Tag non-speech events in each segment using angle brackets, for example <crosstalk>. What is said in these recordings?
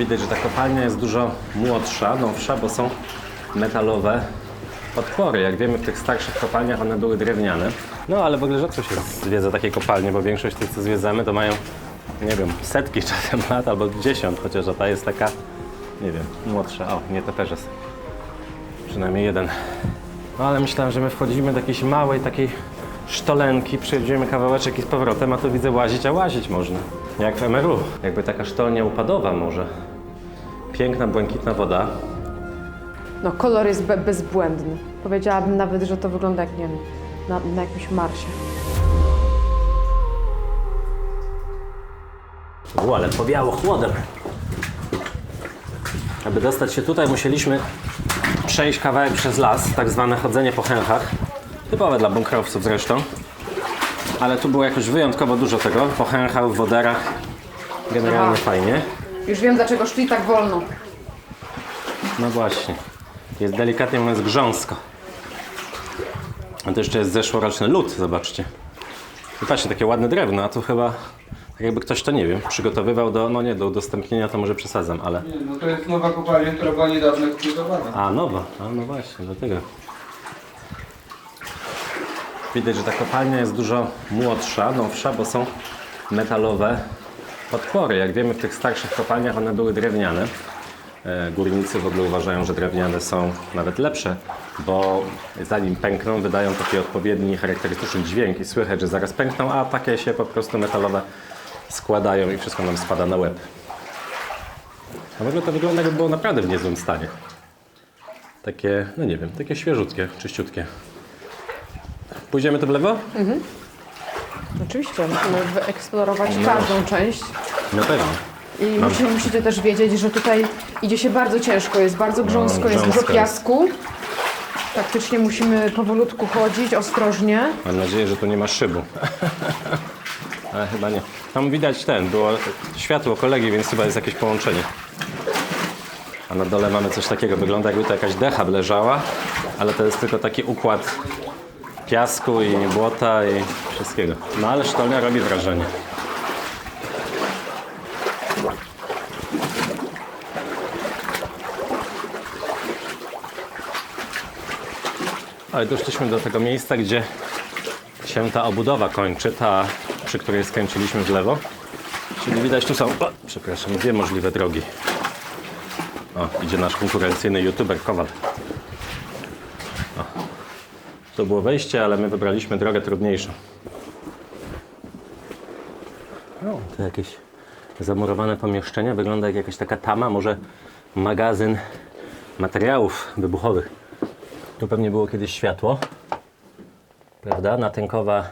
Widać, że ta kopalnia jest dużo młodsza, nowsza, bo są metalowe podpory. Jak wiemy, w tych starszych kopalniach one były drewniane. No ale w ogóle rzadko się zwiedza takie kopalnie, bo większość tych, co zwiedzamy, to mają, nie wiem, setki <laughs> czasem lat albo dziesiąt, chociaż ta jest taka, nie wiem, młodsza. O, nie teperzes. Przynajmniej jeden. No ale myślałem, że my wchodzimy do jakiejś małej takiej sztolenki, przejdziemy kawałeczek i z powrotem, a tu widzę łazić, a łazić można. Jak w MRU. Jakby taka sztolnia upadowa może. Piękna, błękitna woda. No, kolor jest be bezbłędny. Powiedziałabym nawet, że to wygląda jak, nie wiem, na, na jakimś Marsie. U, ale powiało chłodem. Aby dostać się tutaj, musieliśmy przejść kawałek przez las, tak zwane chodzenie po chęchach. Typowe dla bunkrowców zresztą. Ale tu było jakoś wyjątkowo dużo tego. Po chęchach, w woderach. Generalnie Aha. fajnie. Już wiem, dlaczego szli tak wolno. No właśnie. Jest delikatnie mówiąc grząsko. A to jeszcze jest zeszłoroczny lód, zobaczcie. I patrzcie, takie ładne drewno, a tu chyba, tak jakby ktoś to, nie wiem, przygotowywał do, no nie, do udostępnienia, to może przesadzam, ale... Nie, no to jest nowa kopalnia, która była niedawno eksploatowana. A, nowa, a no właśnie, dlatego. Widać, że ta kopalnia jest dużo młodsza, nowsza, bo są metalowe podpory. Jak wiemy, w tych starszych kopalniach one były drewniane. E, Górnicy w ogóle uważają, że drewniane są nawet lepsze, bo zanim pękną, wydają taki odpowiedni, charakterystyczny dźwięk i słychać, że zaraz pękną, a takie się po prostu metalowe składają i wszystko nam spada na łeb. A ogóle to wygląda, jakby było naprawdę w niezłym stanie. Takie, no nie wiem, takie świeżutkie, czyściutkie. Pójdziemy tu w lewo? Oczywiście, musimy wyeksplorować No. każdą część. Na pewno. I musimy, musicie też wiedzieć, że tutaj idzie się bardzo ciężko, jest bardzo grząsko, jest dużo grząsko jest. piasku. Faktycznie musimy powolutku chodzić, ostrożnie. Mam nadzieję, że tu nie ma szybu. Ale chyba nie. Tam widać ten, było światło kolegi, więc chyba jest jakieś połączenie. A na dole mamy coś takiego, wygląda jakby to jakaś decha leżała, ale to jest tylko taki układ piasku i błota i wszystkiego. No ale sztolnia robi wrażenie. Ale doszliśmy do tego miejsca, gdzie się ta obudowa kończy, ta, przy której skręciliśmy w lewo. Czyli widać, tu są, o, przepraszam, dwie możliwe drogi. O, idzie nasz konkurencyjny youtuber Kowal. To było wejście, ale my wybraliśmy drogę trudniejszą. To jakieś zamurowane pomieszczenia. Wygląda jak jakaś taka tama, może magazyn materiałów wybuchowych. Tu pewnie było kiedyś światło. Prawda? Natynkowa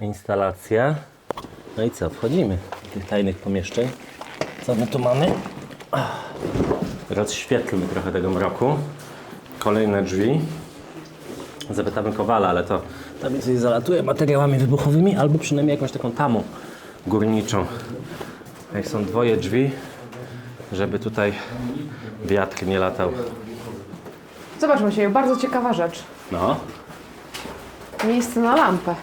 instalacja. No i co? Wchodzimy do tych tajnych pomieszczeń. Co my tu mamy? Rozświetlmy trochę tego mroku. Kolejne drzwi. Zapytamy Kowala, ale to tam coś zalatuje materiałami wybuchowymi albo przynajmniej jakąś taką tamą górniczą. Jak są dwoje drzwi, żeby tutaj wiatr nie latał. Zobaczmy się, bardzo ciekawa rzecz. No, Miejsce na lampę.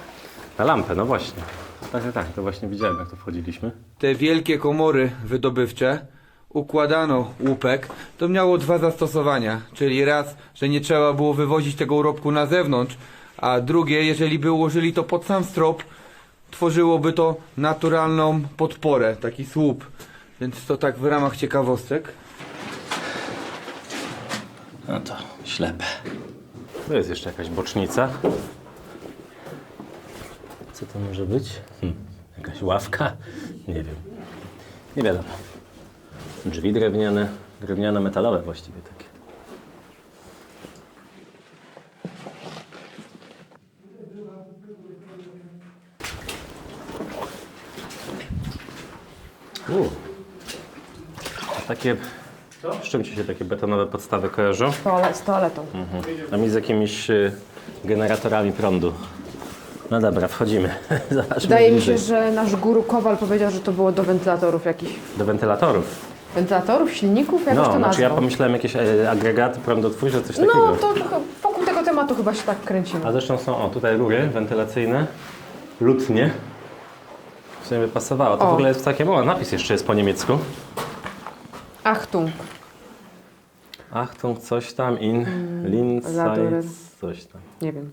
Na lampę, no właśnie. Tak, tak, tak, to właśnie widziałem, jak to wchodziliśmy. Te wielkie komory wydobywcze układano łupek. To miało dwa zastosowania, czyli raz, że nie trzeba było wywozić tego urobku na zewnątrz, a drugie, jeżeli by ułożyli to pod sam strop, tworzyłoby to naturalną podporę, taki słup. Więc to tak w ramach ciekawostek. No to ślepe. Tu jest jeszcze jakaś bocznica. Co to może być? Hm, jakaś ławka? Nie wiem. Nie wiadomo. Drzwi drewniane, drewniano-metalowe właściwie takie. U. Takie... Z czym ci się takie betonowe podstawy kojarzą? Toale, z toaletą. A mi z jakimiś y, generatorami prądu. No dobra, wchodzimy. <laughs> Zobaczmy Wydaje mi bliżej. się, że nasz guru Kowal powiedział, że to było do wentylatorów jakichś. Do wentylatorów. Wentylatorów, silników? Jak No, to znaczy nazwał? ja pomyślałem jakieś e, agregaty prądotwórcze, coś takiego. No, to, wokół tego tematu chyba się tak kręcimy. A zresztą są, o tutaj rury wentylacyjne, lutnie. W sumie by pasowało. To O. w ogóle jest takie, o napis jeszcze jest po niemiecku. Achtung. Achtung, coś tam, in, Laduren. Linsight, coś tam. Nie wiem.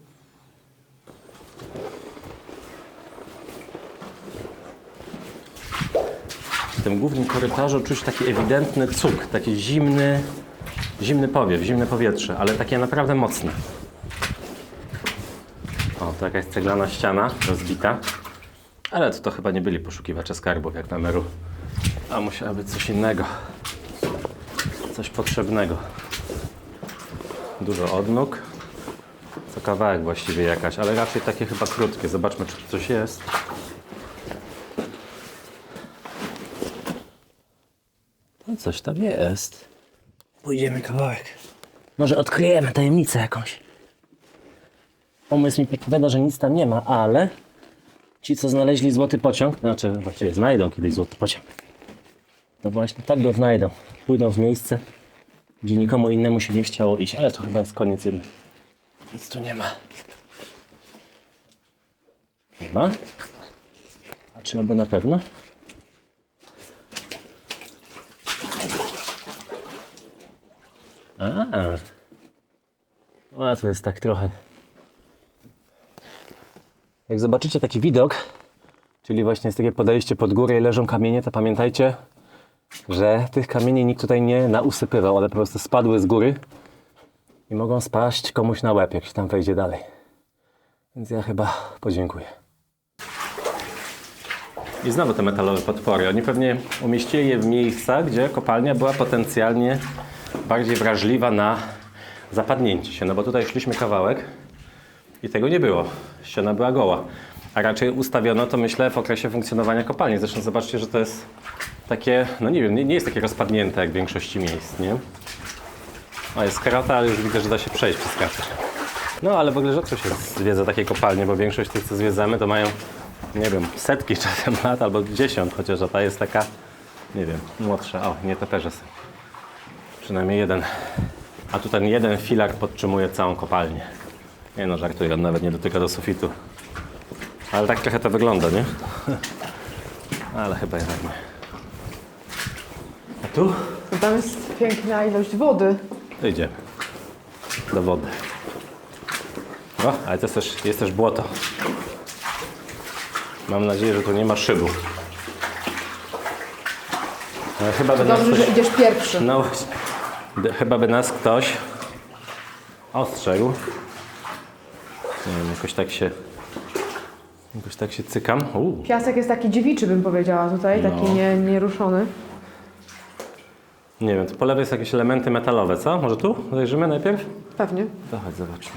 W tym głównym korytarzu czuć taki ewidentny cuk, taki zimny, zimny powiew, zimne powietrze, ale takie naprawdę mocne. O, to jakaś ceglana ściana rozbita. Ale to, to chyba nie byli poszukiwacze skarbów jak na Meru. A musiało być coś innego. Coś potrzebnego. Dużo odnóg. Co kawałek właściwie jakaś, ale raczej takie chyba krótkie. Zobaczmy, czy tu coś jest. Coś tam jest. Pójdziemy kawałek. Może odkryjemy tajemnicę jakąś. Pomysł mi podpowiada, że nic tam nie ma, ale ci, co znaleźli złoty pociąg, znaczy właściwie znajdą kiedyś złoty pociąg. No właśnie, tak go znajdą. Pójdą w miejsce, gdzie nikomu innemu się nie chciało iść, ale to chyba jest koniec jednak. Nic tu nie ma. Nie ma? A czy albo na pewno? A. A, to jest tak trochę. Jak zobaczycie taki widok, czyli właśnie jest takie podejście pod górę i leżą kamienie, to pamiętajcie, że tych kamieni nikt tutaj nie nausypywał, one po prostu spadły z góry i mogą spaść komuś na łeb, jak się tam wejdzie dalej. Więc ja chyba podziękuję. I znowu te metalowe podpory. Oni pewnie umieścili je w miejscach, gdzie kopalnia była potencjalnie bardziej wrażliwa na zapadnięcie się. No bo tutaj szliśmy kawałek i tego nie było. Ściana była goła. A raczej ustawiono to, myślę, w okresie funkcjonowania kopalni. Zresztą zobaczcie, że to jest takie, no nie wiem, nie, nie jest takie rozpadnięte jak w większości miejsc, nie? O, jest karata, ale już widzę, że da się przejść przez kartę. No, ale w ogóle rzadko się zwiedza takie kopalnie, bo większość tych, co zwiedzamy, to mają, nie wiem, setki <laughs> czasem lat albo dziesiąt, chociaż ta jest taka, nie wiem, młodsza. O, nie teperze są. Przynajmniej jeden. A tu ten jeden filar podtrzymuje całą kopalnię. Nie no, żartuję, on nawet nie dotyka do sufitu. Ale tak trochę to wygląda, nie? <laughs> Ale chyba jednak nie. A tu? No tam jest piękna ilość wody. Idziemy. Do wody. O, ale to jest też, jest też błoto. Mam nadzieję, że tu nie ma szybu. Ale chyba nas Dobrze, ktoś... że idziesz pierwszy. No właśnie. Chyba by nas ktoś ostrzegł. Nie wiem, jakoś tak się... Jakoś tak się cykam. Uuu. Piasek jest taki dziewiczy, bym powiedziała tutaj, taki No. nie, nieruszony. Nie wiem, tu po lewej są jakieś elementy metalowe, co? Może tu? Zajrzymy najpierw? Pewnie. Chodź, zobaczmy.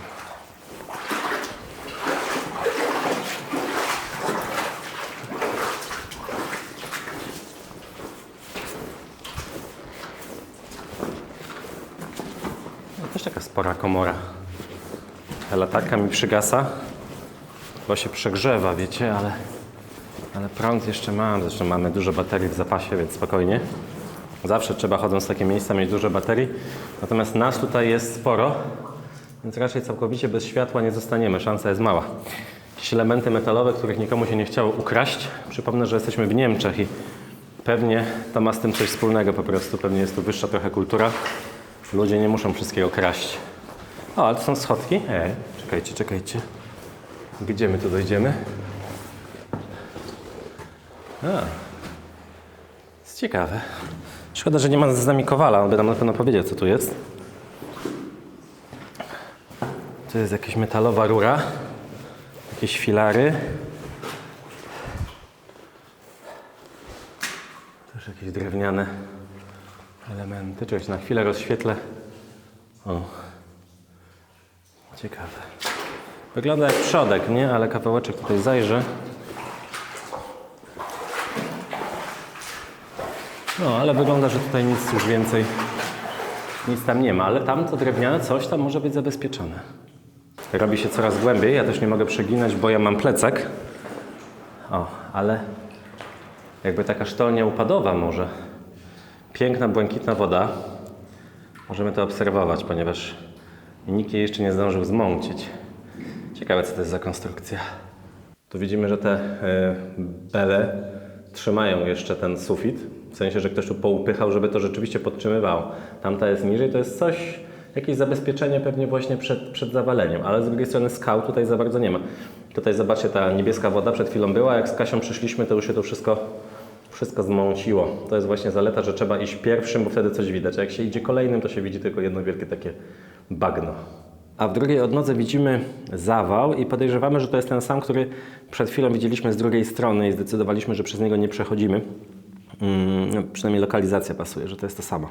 Taka spora komora. Ta latarka mi przygasa, bo się przegrzewa, wiecie, ale, ale prąd jeszcze mam. Zresztą mamy dużo baterii w zapasie, więc spokojnie. Zawsze trzeba chodząc w takie miejsca mieć dużo baterii. Natomiast nas tutaj jest sporo, więc raczej całkowicie bez światła nie zostaniemy. Szansa jest mała. Jakieś elementy metalowe, których nikomu się nie chciało ukraść. Przypomnę, że jesteśmy w Niemczech i pewnie to ma z tym coś wspólnego po prostu. Pewnie jest tu wyższa trochę kultura. Ludzie nie muszą wszystkiego kraść. O, ale to są schodki. E, czekajcie, czekajcie. Gdzie my tu dojdziemy? A, jest ciekawe. Szkoda, że nie ma z nami Kowala, on by nam na pewno powiedział, co tu jest. Tu jest jakaś metalowa rura, jakieś filary. Też jakieś drewniane elementy. Czekajcie, na chwilę rozświetlę. O, ciekawe. Wygląda jak przodek, nie? Ale kawałeczek tutaj zajrzę. No, ale wygląda, że tutaj nic już więcej, nic tam nie ma, ale tam to drewniane coś tam może być zabezpieczone. Robi się coraz głębiej, ja też nie mogę przeginać, bo ja mam plecak. O, ale jakby taka sztolnia upadowa może. Piękna, błękitna woda. Możemy to obserwować, ponieważ nikt jej jeszcze nie zdążył zmącić. Ciekawe, co to jest za konstrukcja. Tu widzimy, że te y, bele trzymają jeszcze ten sufit, W sensie, że ktoś tu poupychał, żeby to rzeczywiście podtrzymywało. Tamta jest niżej, to jest coś, jakieś zabezpieczenie pewnie właśnie przed, przed zawaleniem, ale z drugiej strony skał tutaj za bardzo nie ma. Tutaj zobaczcie, ta niebieska woda przed chwilą była, jak z Kasią przyszliśmy, to już się to wszystko, wszystko zmąciło. To jest właśnie zaleta, że trzeba iść pierwszym, bo wtedy coś widać. A jak się idzie kolejnym, to się widzi tylko jedno wielkie takie bagno. A w drugiej odnodze widzimy zawał i podejrzewamy, że to jest ten sam, który przed chwilą widzieliśmy z drugiej strony i zdecydowaliśmy, że przez niego nie przechodzimy. Mm, no, przynajmniej lokalizacja pasuje, że to jest to samo.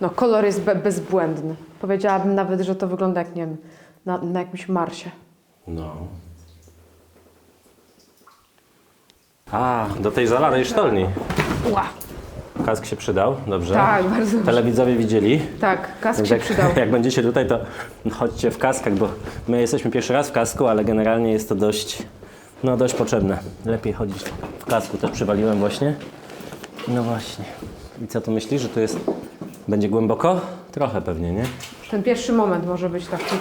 No kolor jest be, bezbłędny. Powiedziałabym nawet, że to wygląda jak, nie wiem, na, na jakimś Marsie. No. A, do tej zalanej sztolni. Ła! Kask się przydał, dobrze? Tak, bardzo dobrze. Telewidzowie widzieli. Tak, kask Więc się jak, przydał. <laughs> jak będziecie tutaj, to chodźcie w kaskach, bo my jesteśmy pierwszy raz w kasku, ale generalnie jest to dość, no dość potrzebne. Lepiej chodzić w kasku, też przywaliłem właśnie. No właśnie. I co tu myślisz, że tu jest, będzie głęboko? Trochę pewnie, nie? Ten pierwszy moment może być taki.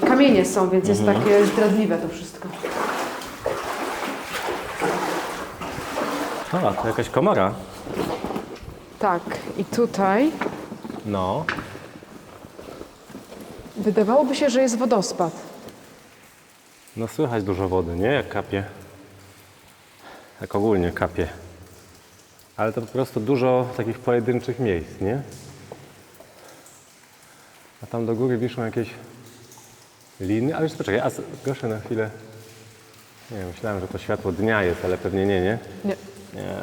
Yy, kamienie są, więc jest Mhm. takie zdradliwe to wszystko. O, to jakaś komora. Tak, i tutaj No. wydawałoby się, że jest wodospad. No słychać dużo wody, nie? Jak kapie. Jak ogólnie kapie. Ale to po prostu dużo takich pojedynczych miejsc, nie? A tam do góry wiszą jakieś liny. Ale już poczekaj, a proszę na chwilę. Nie, myślałem, że to światło dnia jest, ale pewnie nie, nie? Nie. Nie.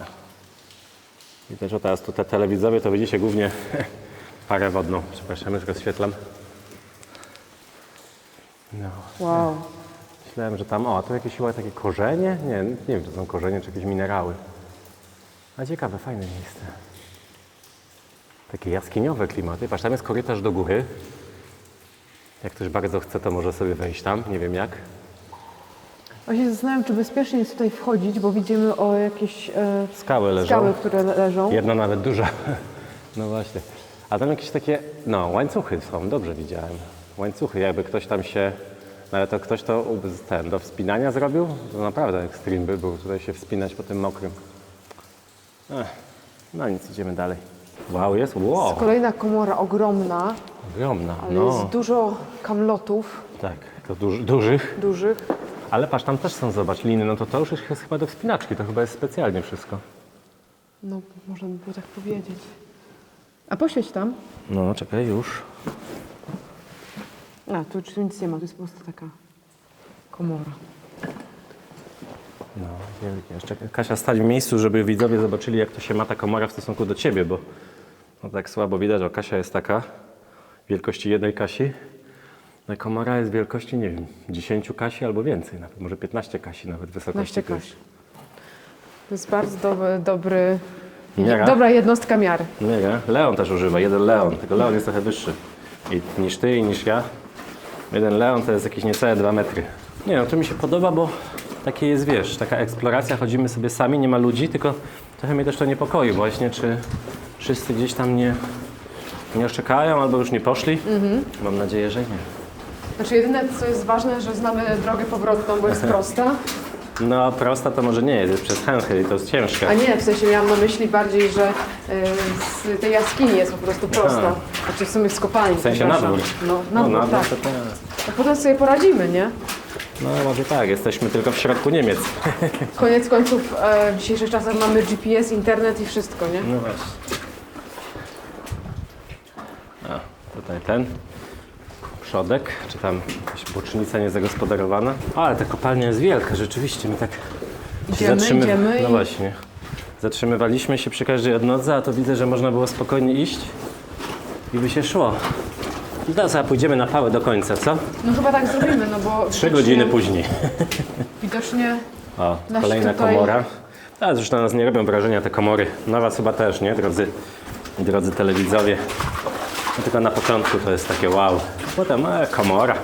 Widać, że teraz tutaj telewidzowie to widzicie głównie <laughs> parę wodną. Przepraszam, już rozświetlam. No. Wow. Myślałem, że tam, o, a tu jakieś chyba takie korzenie? Nie, nie wiem, czy to są korzenie, czy jakieś minerały. A ciekawe, fajne miejsce. Takie jaskiniowe klimaty. Patrz, tam jest korytarz do góry. Jak ktoś bardzo chce, to może sobie wejść tam, nie wiem jak. Właśnie zastanawiam, czy bezpiecznie jest tutaj wchodzić, bo widzimy o jakieś e, Skały leżą. skały, które le- leżą. Jedna nawet duża. <laughs> No właśnie. A tam jakieś takie, no, łańcuchy są, dobrze widziałem. Łańcuchy, jakby ktoś tam się, no ale to ktoś to u- ten, do wspinania zrobił? To naprawdę ekstrem by był, tutaj się wspinać po tym mokrym. Ech, no nic, idziemy dalej. Wow, jest, wow, Kolejna komora ogromna, ogromna, ale no. jest dużo kamlotów Tak, to duży, dużych. dużych. Ale patrz, tam też są, zobacz, liny, no to to już jest chyba do wspinaczki, to chyba jest specjalnie wszystko. No, można by było tak powiedzieć. A poświeć tam. No, czekaj, już. A, tu, tu nic nie ma, to jest po prostu taka komora. No, wielkie. Jeszcze Kasia stać w miejscu, żeby widzowie zobaczyli, jak to się ma ta komora w stosunku do ciebie, bo no tak słabo widać, że Kasia jest taka wielkości jednej Kasi. No, komora jest wielkości, nie wiem, 10 Kasi albo więcej, nawet może 15 Kasi nawet wysokości. 15 to jest. Kasi. To jest bardzo dobry, dobry Miara? dobra jednostka miary. Nie, nie. Leon też używa, jeden Leon, tylko Leon jest trochę wyższy I, niż ty i niż ja. Jeden Leon to jest jakieś niecałe 2 metry. Nie no, to mi się podoba, bo takie jest, wiesz, taka eksploracja, chodzimy sobie sami, nie ma ludzi, tylko trochę mnie też to niepokoi właśnie, czy wszyscy gdzieś tam nie, nie oczekają albo już nie poszli. Mam nadzieję, że nie. Znaczy jedyne co jest ważne, że znamy drogę powrotną, bo jest <laughs> prosta. No prosta to może nie jest, jest przez Henry i to jest ciężkie. A nie, w sensie miałam na myśli bardziej, że y, z tej jaskini jest po prostu prosta. Znaczy w sumie z kopalni. W sensie na przepraszam. dwór. No, na dwór, na dwór tak. to tak. A potem sobie poradzimy, nie? No może tak, jesteśmy tylko w środku Niemiec. <laughs> Koniec końców e, w dzisiejszych czasach mamy GPS, internet i wszystko, nie? No właśnie. A, tutaj ten przodek, czy tam jakaś bocznica niezagospodarowana. Ale ta kopalnia jest wielka, rzeczywiście. My tak Idziemy, idziemy No właśnie. Zatrzymywaliśmy się przy każdej odnodze, a to widzę, że można było spokojnie iść i by się szło. I teraz sobie pójdziemy na pałę do końca, co? No chyba tak zrobimy, no bo... Trzy godziny później. <laughs> Widocznie O, kolejna tutaj- komora. A zresztą na nas nie robią wrażenia te komory. Na was chyba też, nie? Drodzy, drodzy telewidzowie. No, tylko na początku to jest takie wow. Potem e, komora.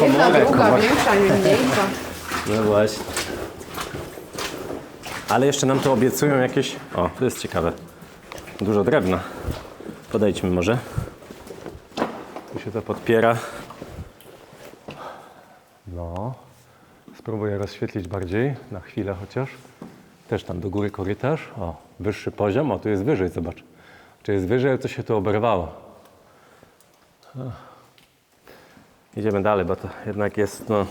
jedna, Komora, druga, komora. większa, mniejsza. No właśnie. Ale jeszcze nam tu obiecują jakieś... O, to jest ciekawe. Dużo drewna. Podejdźmy może. Tu się to podpiera. No. Spróbuję rozświetlić bardziej, na chwilę chociaż. Też tam do góry korytarz. O, wyższy poziom. O, tu jest wyżej, zobacz. Czy jest wyżej, ale to się tu oberwało. Idziemy dalej, bo to jednak jest no,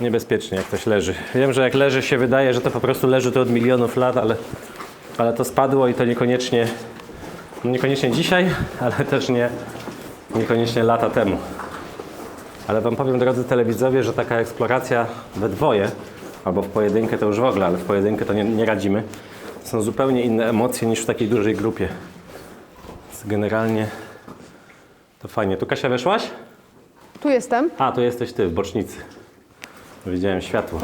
niebezpiecznie, jak ktoś leży. Wiem, że jak leży się wydaje, że to po prostu leży tu od milionów lat, ale, ale to spadło i to niekoniecznie, no niekoniecznie dzisiaj, <laughs> ale też nie, niekoniecznie lata temu. Ale Wam powiem, drodzy telewidzowie, że taka eksploracja we dwoje, albo w pojedynkę to już w ogóle, ale w pojedynkę to nie, nie radzimy, są zupełnie inne emocje niż w takiej dużej grupie. Więc generalnie to fajnie. Tu Kasia weszłaś? Tu jestem. A, to jesteś ty w bocznicy. Widziałem światło.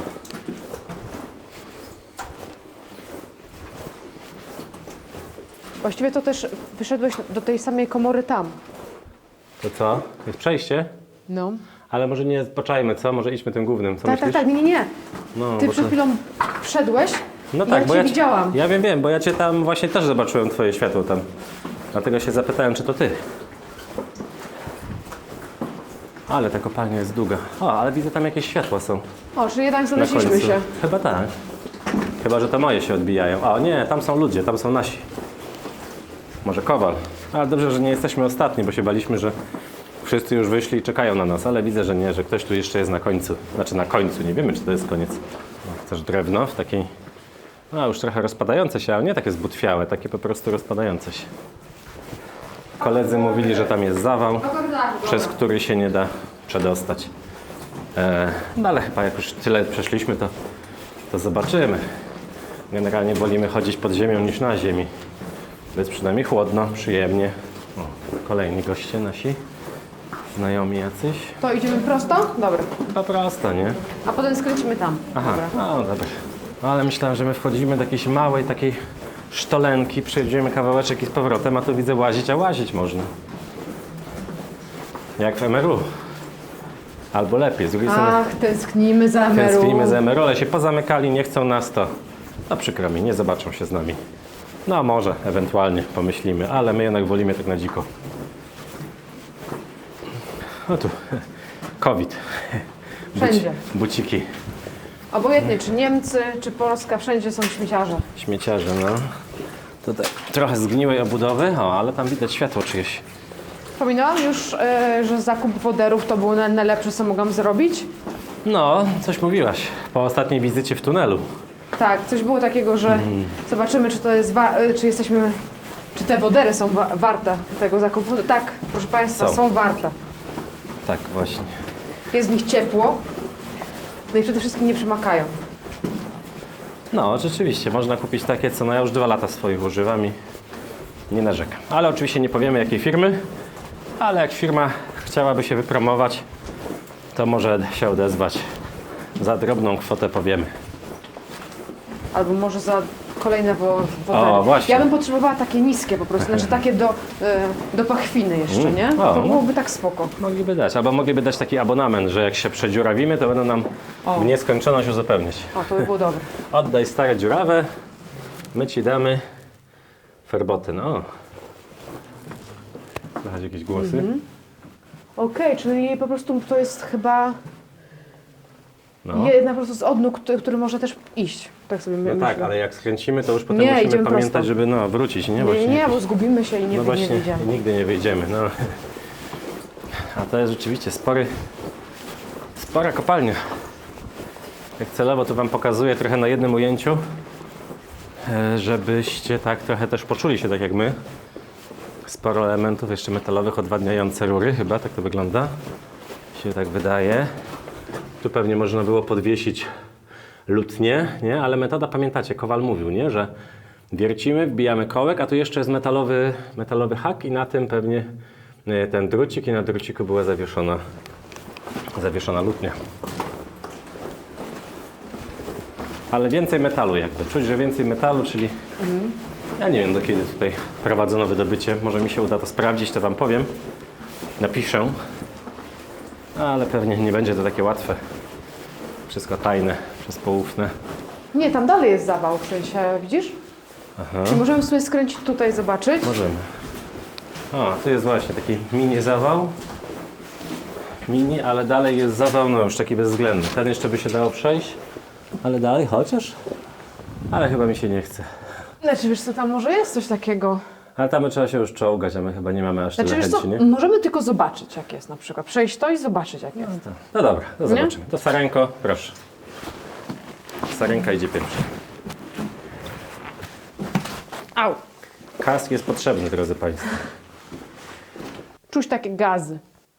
Właściwie to też wyszedłeś do tej samej komory tam. To co? Jest przejście? No. Ale może nie poczajmy, co? Może idźmy tym głównym, co Tak, tak, myślisz? tak, nie, nie, nie. No, Ty bo przed to- chwilą wszedłeś. No tak, ja bo cię widziałam. Ja wiem, wiem, bo ja cię tam właśnie też zobaczyłem twoje światło tam. Dlatego się zapytałem, czy to ty. Ale ta kopalnia jest długa. O, ale widzę tam jakieś światła są. O, czyli jednak Na znaleźliśmy końcu. się. Chyba tak. Chyba, że to moje się odbijają. O nie, tam są ludzie, tam są nasi. Może kowal. Ale dobrze, że nie jesteśmy ostatni, bo się baliśmy, że wszyscy już wyszli i czekają na nas, ale widzę, że nie, że ktoś tu jeszcze jest na końcu. Znaczy na końcu, nie wiemy, czy to jest koniec. O, też drewno w takiej, no już trochę rozpadające się, ale nie takie zbutwiałe, takie po prostu rozpadające się. Koledzy mówili, że tam jest zawał, przez który się nie da przedostać. E, no ale chyba jak już tyle przeszliśmy, to, to zobaczymy. Generalnie wolimy chodzić pod ziemią niż na ziemi. To jest przynajmniej chłodno, przyjemnie. O, kolejni goście nasi, znajomi jacyś. To idziemy prosto? Dobra. Chyba prosto, nie? A potem skręcimy tam. Aha, Dobra. no dobra. No, ale myślałem, że my wchodzimy do jakiejś małej takiej sztolenki, przejdziemy kawałeczek i z powrotem, a tu widzę łazić, a łazić można. Jak w MRU. Albo lepiej, z drugiej strony Ach, tęsknimy za Emeru. tęsknimy za MRU, ale się pozamykali, nie chcą nas, to no przykro mi, nie zobaczą się z nami. No może, ewentualnie pomyślimy, ale my jednak wolimy tak na dziko. No tu, <laughs> COVID. Wszędzie. Buciki. Obojętnie, czy Niemcy, czy Polska, wszędzie są śmieciarze. Śmieciarze, no. Tutaj trochę zgniłej obudowy, o, ale tam widać światło czyjeś. Wspominałam już, e, że zakup woderów to było na- najlepsze, co mogłam zrobić. No, coś mówiłaś po ostatniej wizycie w tunelu. Tak, coś było takiego, że Mhm. zobaczymy, czy to jest, wa- e, czy jesteśmy, czy te wodery są wa- warte tego zakupu. Tak, proszę Państwa, Są. są warte. Tak, właśnie. Jest w nich ciepło, no i przede wszystkim nie przemakają. No, rzeczywiście, można kupić takie, co no ja już dwa lata swoich używam i nie narzekam. Ale oczywiście nie powiemy jakiej firmy, ale jak firma chciałaby się wypromować, to może się odezwać. Za drobną kwotę powiemy. Albo może za kolejne wo- wodery. O, właśnie. Ja bym potrzebowała takie niskie po prostu, znaczy <laughs> takie do, e, do pachwiny jeszcze, nie? Mm. O, To no. byłoby tak spoko. Mogliby dać, albo mogliby dać taki abonament, że jak się przedziurawimy, to będą nam O. w nieskończoność uzupełniać. O, to by było dobre. <laughs> Oddaj stare dziurawe, my ci damy ferboty. No. Słychać jakieś głosy? Mhm. Okej, czyli po prostu to jest chyba No. jedna po prostu z odnóg, który, który może też iść. Tak sobie no tak, ale jak skręcimy, to już potem Nie, musimy pamiętać, prosto. żeby no, wrócić, nie? Nie, Właśnie nie, nie, bo zgubimy się i nie, no nie właśnie, wyjdziemy. nigdy nie wyjdziemy. No. A to jest rzeczywiście spory, spora kopalnia. Jak celowo to Wam pokazuję trochę na jednym ujęciu, e, żebyście tak trochę też poczuli się tak jak my. Sporo elementów jeszcze metalowych, odwadniające rury chyba, tak to wygląda. Się tak wydaje. Tu pewnie można było podwiesić lutnie, nie? Ale metoda, pamiętacie, Kowal mówił, nie? Że wiercimy, wbijamy kołek, a tu jeszcze jest metalowy, metalowy hak i na tym pewnie e, ten drucik i na druciku była zawieszona, zawieszona lutnia. Ale więcej metalu jakby. Czuć, że więcej metalu, czyli ja nie wiem do kiedy tutaj prowadzono wydobycie. Może mi się uda to sprawdzić, to Wam powiem. Napiszę. Ale pewnie nie będzie to takie łatwe. Wszystko tajne, przez poufne. Nie, tam dalej jest zawał, w sensie, widzisz? Czyli możemy sobie skręcić tutaj, zobaczyć. Możemy. O, tu jest właśnie taki mini zawał. Mini, ale dalej jest zawał, no już taki bezwzględny. Ten jeszcze by się dało przejść, ale dalej chociaż. Ale chyba mi się nie chce. Znaczy, wiesz co, tam może jest coś takiego. Ale tam trzeba się już czołgać, a my chyba nie mamy aż Znaczy, tyle wiesz co, chęci, nie? możemy tylko zobaczyć, jak jest na przykład. Przejść to i zobaczyć, jak jest. No dobra, to zobaczymy. To Sarenko, proszę. Sarenka idzie pierwsza. Au! Kask jest potrzebny, drodzy Państwo. Czuć takie gazy.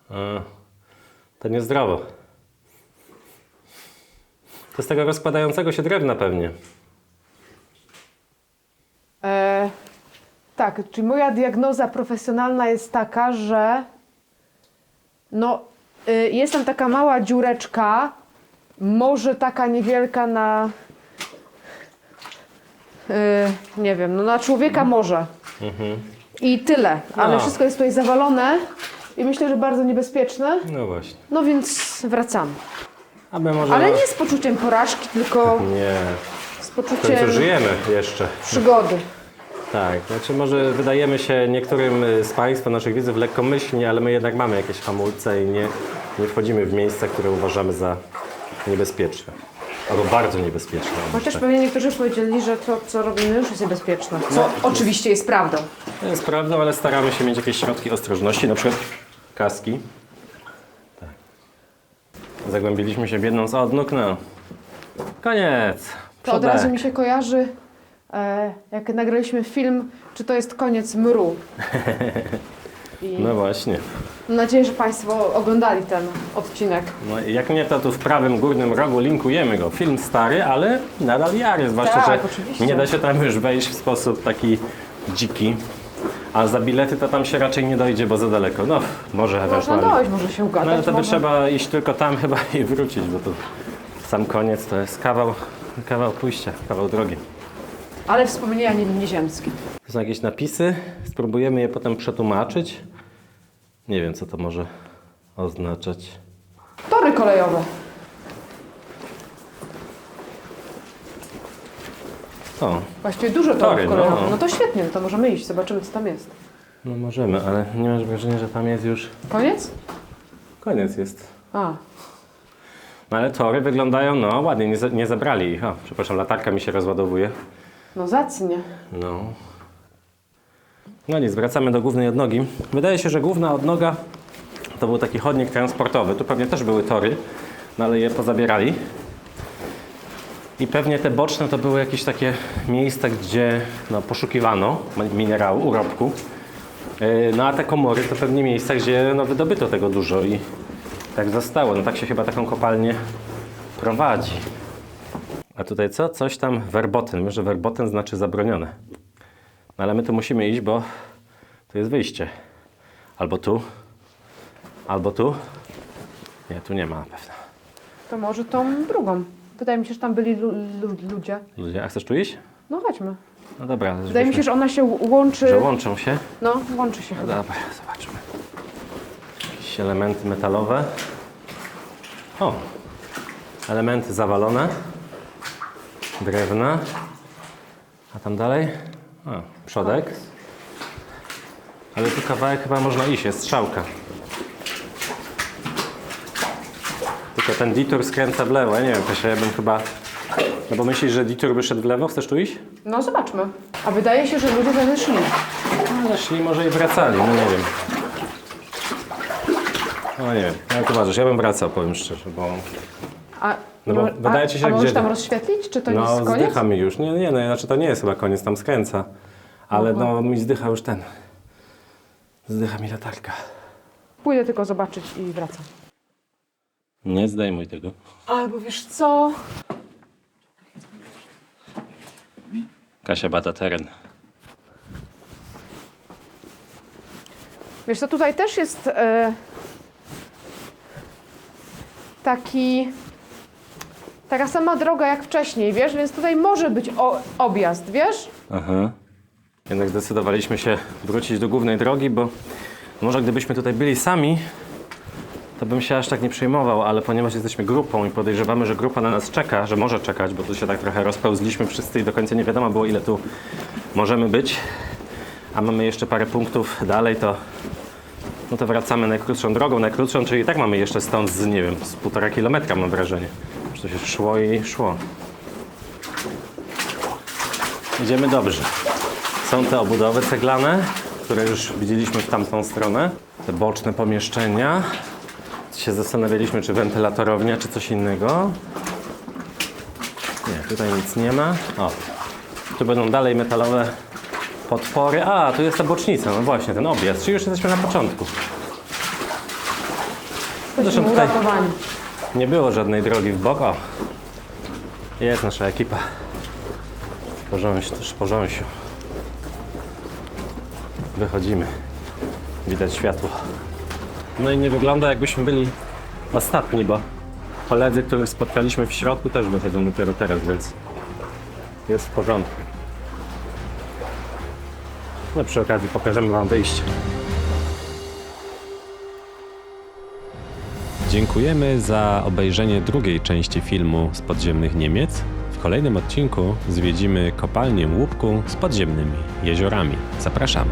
A, to niezdrowo. To z tego rozkładającego się drewna pewnie. E, tak, czyli moja diagnoza profesjonalna jest taka, że no, y, jest tam taka mała dziureczka, może taka niewielka na y, nie wiem, no na człowieka może. I tyle, ale No. wszystko jest tutaj zawalone i myślę, że bardzo niebezpieczne. No właśnie. No więc wracamy. Aby może... Ale nie z poczuciem porażki, tylko Nie. z W końcu poczuciem żyjemy jeszcze. przygody. Tak, znaczy może wydajemy się niektórym y, z Państwa, naszych widzów lekkomyślnie, ale my jednak mamy jakieś hamulce i nie, nie wchodzimy w miejsca, które uważamy za niebezpieczne. Albo bardzo niebezpieczne. Chociaż tak. pewnie niektórzy powiedzieli, że to, co robimy, już jest niebezpieczne. Co No. oczywiście jest prawdą. To jest prawdą, ale staramy się mieć jakieś środki ostrożności, na przykład kaski. Tak. Zagłębiliśmy się w jedną z odnóg, no. Koniec. To od Przodek. razu mi się kojarzy, e, jak nagraliśmy film, czy to jest koniec mru. <laughs> I No właśnie. Mam nadzieję, że Państwo oglądali ten odcinek. No, i jak nie, to tu w prawym górnym rogu linkujemy go. Film stary, ale nadal jary, zwłaszcza, Tak, że oczywiście. nie da się tam już wejść w sposób taki dziki. A za bilety to tam się raczej nie dojdzie, bo za daleko. No, może Można ewentualnie. dojść, może się ugadać. No ale to by trzeba iść tylko tam chyba <laughs> i wrócić, bo to sam koniec to jest kawał, kawał pójścia, kawał drogi. Ale wspomnienia nie, nieziemskie. To są jakieś napisy, spróbujemy je potem przetłumaczyć. Nie wiem, co to może oznaczać. Tory kolejowe. O, Właściwie dużo torów Tory, no. kolejowych. No to świetnie, no to możemy iść, zobaczymy, co tam jest. no możemy, ale nie masz wrażenia, że tam jest już Koniec? koniec jest. A, No ale tory wyglądają, no ładnie, nie, za, nie zabrali ich. O, przepraszam, latarka mi się rozładowuje. no zacnie. No. No nic, wracamy do głównej odnogi. Wydaje się, że główna odnoga to był taki chodnik transportowy. Tu pewnie też były tory, no ale je pozabierali. I pewnie te boczne to były jakieś takie miejsca, gdzie no, poszukiwano minerału, urobku. Yy, No a te komory to pewnie miejsca, gdzie no, wydobyto tego dużo i tak zostało. No tak się chyba taką kopalnię prowadzi. A tutaj co? Coś tam werboten. Wiem, że werboten znaczy zabronione. No ale my tu musimy iść, bo tu jest wyjście. Albo tu, albo tu. Nie, tu nie ma na pewno. To może tą drugą. Wydaje mi się, że tam byli lu- lu- ludzie. Ludzie, a chcesz tu iść? No chodźmy. No dobra. Wydaje mi się, że ona się łączy. że łączą się. No, łączy się No chyba. dobra, zobaczmy. Jakieś elementy metalowe. O! Elementy zawalone. Drewna. A tam dalej? O, przodek. Ale tu kawałek chyba można iść, jest strzałka. Tylko ten detour skręca w lewo. Ja nie wiem, Kasia, ja bym chyba... No bo myślisz, że detour by szedł w lewo? Chcesz tu iść? No, zobaczmy. A wydaje się, że ludzie wtedy szli. No, szli może i wracali, no nie wiem. No nie wiem, jak uważasz? Ja bym wracał, powiem szczerze, bo A, No bo wydaje ci się, a, a możesz gdzie- tam rozświetlić? Czy to no jest koniec? zdycha mi już. Nie, nie, no znaczy to nie jest chyba koniec, tam skręca. Ale no mi zdycha już ten. Zdycha mi latarka. Pójdę tylko zobaczyć i wracam. Nie zdejmuj tego. Albo wiesz co? Kasia bata teren. Wiesz co, tutaj też jest e, taki... Taka sama droga jak wcześniej, wiesz? Więc tutaj może być o, objazd, wiesz? Aha. Jednak zdecydowaliśmy się wrócić do głównej drogi, bo może gdybyśmy tutaj byli sami, to bym się aż tak nie przejmował, ale ponieważ jesteśmy grupą i podejrzewamy, że grupa na nas czeka, że może czekać, bo tu się tak trochę rozpełzliśmy wszyscy i do końca nie wiadomo było ile tu możemy być, a mamy jeszcze parę punktów dalej, to no to wracamy najkrótszą drogą, najkrótszą, czyli i tak mamy jeszcze stąd z, nie wiem, z półtora kilometra mam wrażenie, że to się szło i szło. Idziemy dobrze. Są te obudowy ceglane, które już widzieliśmy w tamtą stronę. Te boczne pomieszczenia. Się zastanawialiśmy, czy wentylatorownia, czy coś innego. Nie, tutaj nic nie ma. O, tu będą dalej metalowe podpory. A, tu jest ta bocznica, no właśnie, ten objazd. Czyli już jesteśmy na początku. Jesteśmy tutaj-. Nie było żadnej drogi w bok. O, jest nasza ekipa. Porząsiu, też porząsiu. Wychodzimy. Widać światło. No i nie wygląda jakbyśmy byli ostatni, bo koledzy, których spotkaliśmy w środku też wychodzą dopiero teraz, więc jest w porządku. No przy okazji pokażemy wam wyjście. Dziękujemy za obejrzenie drugiej części filmu z podziemnych Niemiec. W kolejnym odcinku zwiedzimy kopalnię łupku z podziemnymi jeziorami. Zapraszamy.